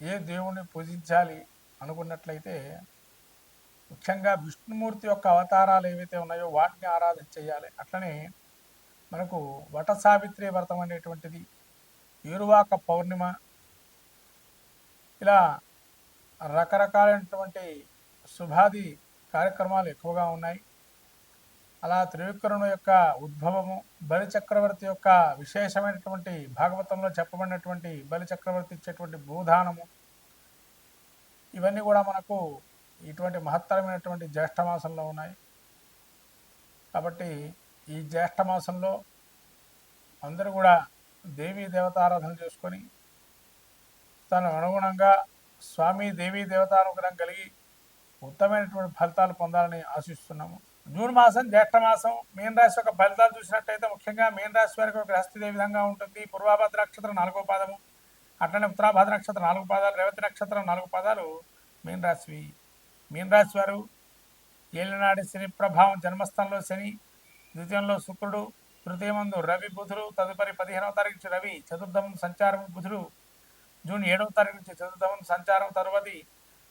ఏ దేవుణ్ణి పూజించాలి అనుకున్నట్లయితే ముఖ్యంగా విష్ణుమూర్తి యొక్క అవతారాలు ఏవైతే ఉన్నాయో వాటిని ఆరాధన చేయాలి. అట్లనే మనకు వట సావిత్రి వ్రతం అనేటువంటిది ఏరువాక పౌర్ణిమ ఇలా రకరకాలైనటువంటి శుభాది కార్యక్రమాలు ఎక్కువగా ఉన్నాయి. అలా త్రివిక్రముడు యొక్క ఉద్భవము బలి చక్రవర్తి యొక్క విశేషమైనటువంటి భాగవతంలో చెప్పబడినటువంటి బలి చక్రవర్తి ఇచ్చేటువంటి భూదానము ఇవన్నీ కూడా మనకు ఇటువంటి మహత్తరమైనటువంటి జ్యేష్ఠమాసంలో ఉన్నాయి. కాబట్టి ఈ జ్యేష్ఠమాసంలో అందరూ కూడా దేవీ దేవతారాధన చేసుకొని తను అనుగుణంగా స్వామి దేవీ దేవతానుగ్రహం కలిగి ఉత్తమైనటువంటి ఫలితాలు పొందాలని ఆశిస్తున్నాము. జూన్ మాసం జ్యేష్ఠ మాసం మీన రాశి యొక్క ఫలితాలు చూసినట్టయితే ముఖ్యంగా మీన రాశి వారికి ఒక గ్రహస్థితి ఏ విధంగా ఉంటుంది? పూర్వాభద్ర నక్షత్రం నాలుగో పాదము అట్లనే ఉత్తరాభద్ర నక్షత్రం నాలుగు పాదాలు రేవతి నక్షత్రం నాలుగు పాదాలు మీన రాశివి. మీన రాశి వారు ఏలినాడి శని ప్రభావం జన్మస్థానంలో శని ద్వితీయంలో శుక్రుడు తృతీయమందు రవి బుధుడు తదుపరి పదిహేనవ తారీఖు నుంచి రవి చతుర్థం సంచారం బుధుడు జూన్ ఏడవ తారీఖు నుంచి చతుర్థం సంచారం తరువాతి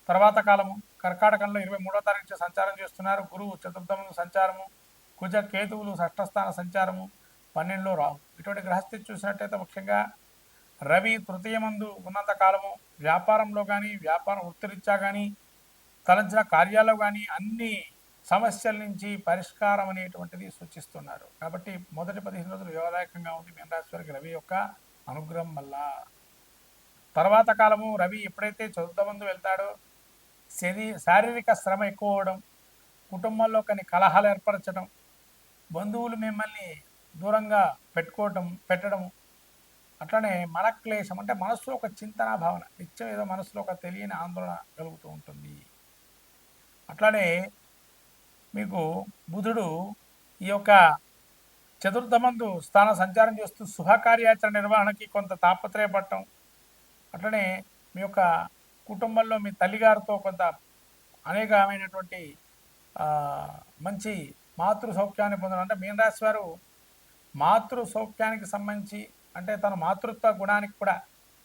తర్వాత కాలము కర్కాటకంలో ఇరవై మూడో తారీఖు సంచారం చేస్తున్నారు. గురువు చతుర్థములు సంచారము కుజ కేతువులు షష్ఠస్థాన సంచారము పన్నెండులో రావు. ఇటువంటి గ్రహస్థితి చూసినట్టయితే ముఖ్యంగా రవి తృతీయమందు ఉన్నంత కాలము వ్యాపారంలో కానీ వ్యాపారం వృత్తిరీత్యా కానీ తలంచిన కార్యాల్లో కానీ అన్ని సమస్యల నుంచి పరిష్కారం అనేటువంటిది సూచిస్తున్నారు. కాబట్టి మొదటి పదిహేను రోజులు యోగదాయకంగా ఉంది మీనరాశివారికి రవి యొక్క అనుగ్రహం వల్ల. తర్వాత కాలము రవి ఎప్పుడైతే చదువుతమందు వెళ్తాడో శరీ శారీరక శ్రమ ఎక్కువ అవడం కుటుంబంలో కొన్ని కలహాలు ఏర్పరచడం బంధువులు మిమ్మల్ని దూరంగా పెట్టుకోవటం పెట్టడం అట్లనే మన క్లేశం అంటే మనసులో ఒక చింతన భావన నిత్యం ఏదో మనసులో ఒక తెలియని ఆందోళన కలుగుతూ ఉంటుంది. అట్లనే మీకు బుధుడు ఈ యొక్క చతుర్థమందు స్థాన సంచారం చేస్తూ శుభకార్యాచరణ నిర్వహణకి కొంత తాపత్రయపడటం అట్లనే మీ యొక్క కుటుంబంలో మీ తల్లిగారితో కొంత అనేకమైనటువంటి మంచి మాతృ సౌఖ్యాన్ని పొందడం అంటే మీనరాశి వారు మాతృ సౌఖ్యానికి సంబంధించి అంటే తన మాతృత్వ గుణానికి కూడా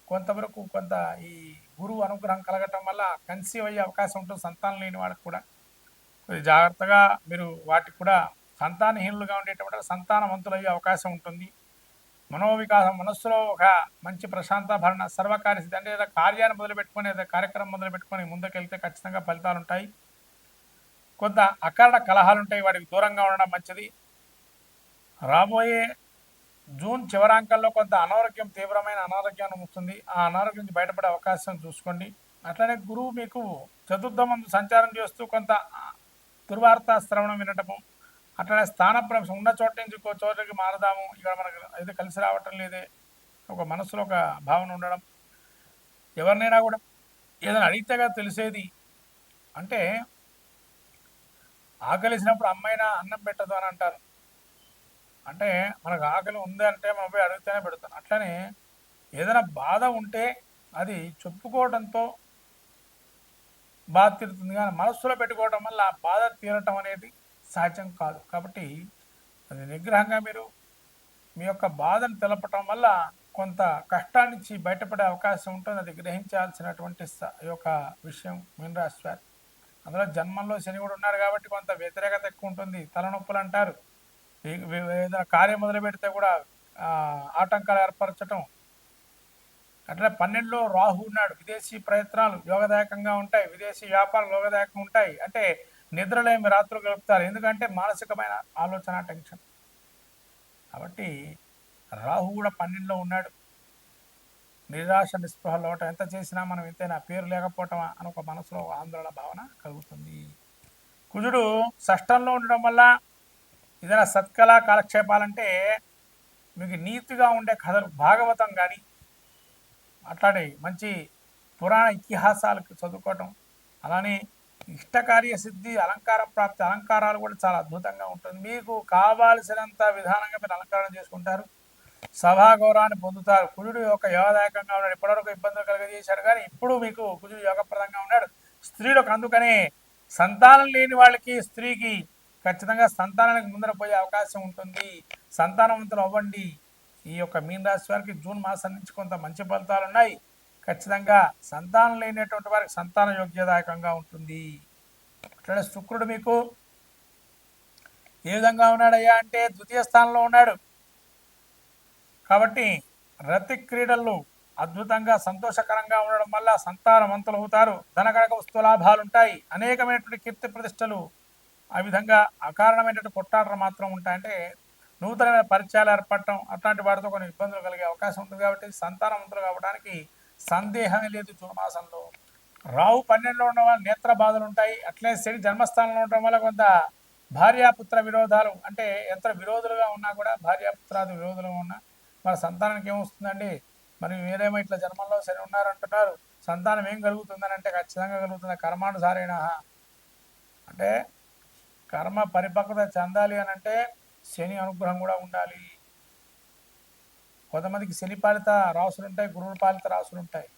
కొంతవరకు కొంత ఈ గురువు అనుగ్రహం కలగటం వల్ల కన్సీవ్ అయ్యే అవకాశం ఉంటుంది సంతానం లేని వాళ్ళకి కూడా. కొద్ది జాగ్రత్తగా మీరు వాటికి కూడా సంతానహీనులుగా ఉండేటువంటి సంతానవంతులు అయ్యే అవకాశం ఉంటుంది. మనోవికాసం మనస్సులో ఒక మంచి ప్రశాంత భరణ సర్వకార్యసిద్ధి అంటే ఏదో కార్యాన్ని మొదలుపెట్టుకుని ఏదో కార్యక్రమం మొదలుపెట్టుకుని ముందుకెళ్తే ఖచ్చితంగా ఫలితాలు ఉంటాయి. కొంత అకారణ కలహాలు ఉంటాయి వాటికి దూరంగా ఉండడం మంచిది. రాబోయే జూన్ చివరాంకంలో కొంత అనారోగ్యం తీవ్రమైన అనారోగ్యాన్ని వస్తుంది ఆ అనారోగ్యం నుంచి బయటపడే అవకాశం చూసుకోండి. అట్లనే గురువు మీకు చతుర్థమందు సంచారం చేస్తూ కొంత దుర్వార్త శ్రవణం వినటము అట్లనే స్థానభ్రంశం ఉన్న చోట నుంచి ఇంకో చోటకి మారదాము. ఇక్కడ మనకు అయితే కలిసి రావటం లేదే. ఒక మనసులో ఒక భావన ఉండడం. ఎవరినైనా కూడా ఏదైనా అడిగితేగా తెలిసేది. అంటే ఆకలిసినప్పుడు అమ్మైనా అన్నం పెట్టదు అని అంటారు. అంటే మనకు ఆకలి ఉంది అంటే మనం పోయి అడిగితేనే పెడతాను అట్లనే ఏదైనా బాధ ఉంటే అది చెప్పుకోవడంతో బాధ తీరుతుంది. కానీ మనస్సులో పెట్టుకోవడం వల్ల ఆ బాధ తీరటం అనేది సహజం కాదు. కాబట్టి అది నిగ్రహంగా మీరు మీ యొక్క బాధను తెలపటం వల్ల కొంత కష్టానికి బయటపడే అవకాశం ఉంటుంది. అది గ్రహించాల్సినటువంటి యొక్క విషయం మీనరాశి వారు. అందులో జన్మంలో శని కూడా ఉన్నారు కాబట్టి కొంత వ్యతిరేకత ఎక్కువ ఉంటుంది. తలనొప్పులు అంటారు. ఏదైనా కార్యం మొదలు పెడితే కూడా ఆటంకాలు ఏర్పరచటం. అట్లా పన్నెండులో రాహు ఉన్నాడు. విదేశీ ప్రయత్నాలు యోగదాయకంగా ఉంటాయి. విదేశీ వ్యాపారాలు యోగదాయకంగా ఉంటాయి. అంటే నిద్రలేమి రాత్రులు గడుపుతారు. ఎందుకంటే మానసికమైన ఆలోచన టెన్షన్. కాబట్టి రాహు కూడా పన్నెండులో ఉన్నాడు. నిరాశ నిస్పృహ అవటం ఎంత చేసినా మనం ఇంతేనా పేరు లేకపోవటం అని ఒక మనసులో ఆందోళన భావన కలుగుతుంది. కుజుడు షష్టంలో ఉండడం వల్ల ఏదైనా సత్కళా కాలక్షేపాలంటే మీకు నీతిగా ఉండే కథలు భాగవతం కానీ అట్లాంటి మంచి పురాణ ఇతిహాసాలకు చదువుకోవటం అలానే ఇష్టకార్య సిద్ధి అలంకార ప్రాప్తి అలంకారాలు కూడా చాలా అద్భుతంగా ఉంటుంది. మీకు కావాల్సినంత విధానంగా మీరు అలంకరణ చేసుకుంటారు. సభాగౌరవాన్ని పొందుతారు. కుజుడు యొక్క యోగదాయకంగా ఉన్నాడు. ఇప్పటివరకు ఇబ్బందులు కలగజేశాడు కానీ ఇప్పుడు మీకు కుజుడు యోగప్రదంగా ఉన్నాడు. స్త్రీలకు అందుకనే సంతానం లేని వాళ్ళకి స్త్రీకి ఖచ్చితంగా సంతానానికి ముందర పోయే అవకాశం ఉంటుంది. సంతానవంతులు అవ్వండి. ఈ యొక్క మీన రాశి వారికి జూన్ మాసం నుంచి కొంత మంచి ఫలితాలు ఉన్నాయి. ఖచ్చితంగా సంతానం లేనటువంటి వారికి సంతాన యోగ్యదాయకంగా ఉంటుంది. అట్లనే శుక్రుడు మీకు ఏ విధంగా ఉన్నాడయ్యా అంటే ద్వితీయ స్థానంలో ఉన్నాడు. కాబట్టి రతి క్రీడల్లో అద్భుతంగా సంతోషకరంగా ఉండడం వల్ల సంతానవంతులు అవుతారు ధనకనక వస్తు లాభాలు ఉంటాయి అనేకమైనటువంటి కీర్తి ప్రతిష్టలు ఆ విధంగా అకారణమైనటువంటి కొట్టాటలు మాత్రం ఉంటాయంటే నూతనమైన పరిచయాలు ఏర్పడటం అట్లాంటి వాటితో కొన్ని ఇబ్బందులు కలిగే అవకాశం ఉంటుంది కాబట్టి సంతానవంతులు కావడానికి సందేహమే లేదు జూన్ మాసంలో రావు పన్నెండులో ఉండడం వల్ల నేత్ర బాధలు ఉంటాయి. అట్లే శని జన్మస్థానంలో ఉండడం వల్ల కొంత భార్యాపుత్ర విరోధాలు అంటే ఎంత విరోధులుగా ఉన్నా కూడా భార్యాపుత్రాది విరోధులుగా ఉన్నా మన సంతానానికి ఏమొస్తుందండి మరి మీరేమో ఇట్లా జన్మంలో శని ఉన్నారంటున్నారు. సంతానం ఏం కలుగుతుందని అంటే ఖచ్చితంగా కలుగుతుంది. కర్మానుసారేణ. అంటే కర్మ పరిపక్వత చెందాలి అని అంటే శని అనుగ్రహం కూడా ఉండాలి. కొంతమందికి శని పాలిత రాసులు ఉంటాయి గురువుల పాలిత రాసులు ఉంటాయి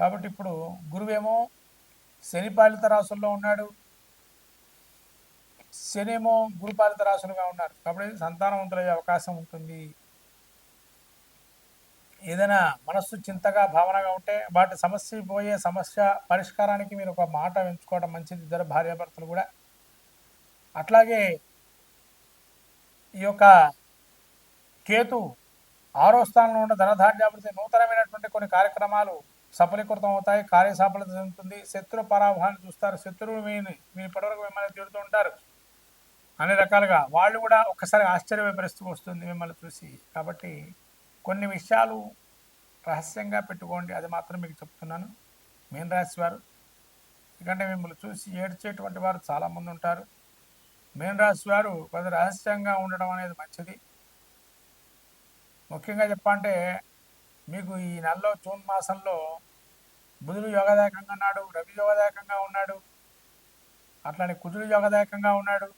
కాబట్టి ఇప్పుడు గురువేమో శని పాలిత రాసుల్లో ఉన్నాడు శనేమో గురుపాలిత రాసులుగా ఉన్నారు. కాబట్టి సంతానవంతులయ్యే అవకాశం ఉంటుంది. ఏదైనా మనస్సు చింతగా భావనగా ఉంటే వాటి సమస్య పోయే సమస్య పరిష్కారానికి మీరు ఒక మాట ఎంచుకోవడం మంచిది. ఇద్దరు భార్యాభర్తలు కూడా. అట్లాగే ఈ యొక్క కేతు ఆరో స్థానంలో ఉన్న ధనధాన్యాభివృద్ధి నూతనమైనటువంటి కొన్ని కార్యక్రమాలు సఫలీకృతం అవుతాయి. కార్యసఫలత చెందుతుంది. శత్రు పరాభాన్ని చూస్తారు. శత్రువులు మీ మీ ఇప్పటివరకు మిమ్మల్ని తిడుతూ ఉంటారు. అన్ని రకాలుగా వాళ్ళు కూడా ఒక్కసారి ఆశ్చర్య పరిస్థితి వస్తుంది మిమ్మల్ని చూసి. కాబట్టి కొన్ని విషయాలు రహస్యంగా పెట్టుకోండి. అది మాత్రం మీకు చెప్తున్నాను. మీన రాశి వారు. ఎందుకంటే మిమ్మల్ని చూసి ఏడ్చేటువంటి వారు చాలామంది ఉంటారు. మీన రాశి వారు కొంత రహస్యంగా ఉండడం అనేది మంచిది. ముఖ్యంగా చెప్పాలంటే మీకు ఈ నెలలో జూన్ మాసంలో బుధుడు యోగదాయకంగా ఉన్నాడు రవి యోగదాయకంగా ఉన్నాడు అట్లానే కుజుడు యోగదాయకంగా ఉన్నాడు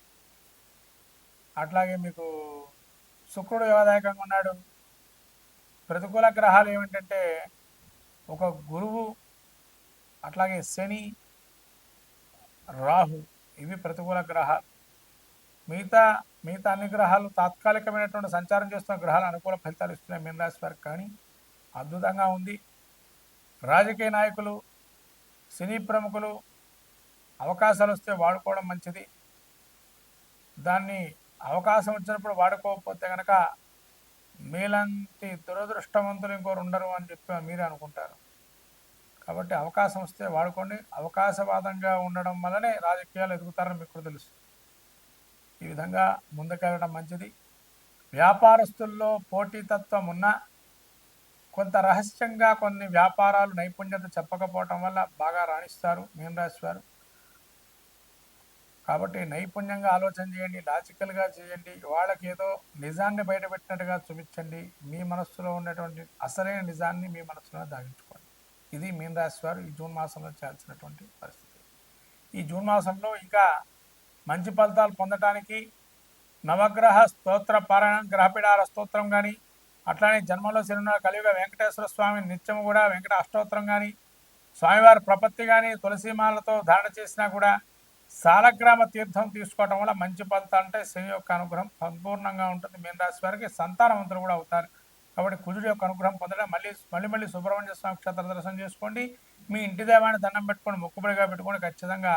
అట్లాగే మీకు శుక్రుడు యోగదాయకంగా ఉన్నాడు. ప్రతికూల గ్రహాలు ఏమిటంటే ఒక గురువు అట్లాగే శని రాహు ఇవి ప్రతికూల గ్రహాలు. మిగతా మిగతా అన్ని గ్రహాలు తాత్కాలికమైనటువంటి సంచారం చేస్తున్న గ్రహాలు అనుకూల ఫలితాలు ఇస్తున్నాయి మీనరాశి వారికి కానీ. అద్భుతంగా ఉంది. రాజకీయ నాయకులు సినీ ప్రముఖులు అవకాశాలు వస్తే వాడుకోవడం మంచిది. దాన్ని అవకాశం వచ్చినప్పుడు వాడుకోకపోతే కనుక మీలాంటి దురదృష్టవంతులు ఇంకోరు ఉండరు అని చెప్పి మీరే అనుకుంటారు. కాబట్టి అవకాశం వస్తే వాడుకోండి. అవకాశవాదంగా ఉండడం వల్లనే రాజకీయాలు ఎదుగుతారని మీకు తెలుసు. ఈ విధంగా ముందుకెళ్ళడం మంచిది. వ్యాపారస్తుల్లో పోటీతత్వం ఉన్నా కొంత రహస్యంగా కొన్ని వ్యాపారాలు నైపుణ్యత చెప్పకపోవటం వల్ల బాగా రాణిస్తారు మీనరాశి వారు కాబట్టి నైపుణ్యంగా ఆలోచన చేయండి లాజికల్గా చేయండి. వాళ్ళకి ఏదో నిజాన్ని బయటపెట్టినట్టుగా చూపించండి. మీ మనస్సులో ఉన్నటువంటి అసలైన నిజాన్ని మీ మనస్సులో దాగించుకోండి. ఇది మీనరాశి వారు ఈ జూన్ మాసంలో చేయాల్సినటువంటి పరిస్థితి. ఈ జూన్ మాసంలో ఇంకా మంచి ఫలితాలు పొందటానికి నవగ్రహ స్తోత్ర పారాయణం గ్రహపిడార స్తోత్రం కానీ అట్లానే జన్మలో శనిన కలియుగ వెంకటేశ్వర స్వామి నిత్యం కూడా వెంకట అష్టోత్తరం కానీ స్వామివారి ప్రపత్తి కానీ తులసీమాలతో ధారణ చేసినా కూడా సాలగ్రామ తీర్థం తీసుకోవటం వల్ల మంచి ఫలితాలు అంటే శని యొక్క అనుగ్రహం సంపూర్ణంగా ఉంటుంది. మీన రాశి వారికి సంతానవంతులు కూడా అవుతారు. కాబట్టి కుజుడు యొక్క అనుగ్రహం పొందడం మళ్ళీ మళ్ళీ మళ్ళీ సుబ్రహ్మణ్య స్వామి క్షేత్ర దర్శనం చేసుకోండి. మీ ఇంటి దేవాన్ని దండం పెట్టుకొని మొక్కుబడిగా పెట్టుకొని ఖచ్చితంగా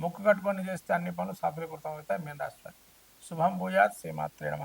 ముక్కు కట్టుకొని చేస్తే అన్ని పనులు సఫలీకృతం అవుతాయి మీన రాశి శుభం భూయాత్. శ్రీమాత్రే నమ.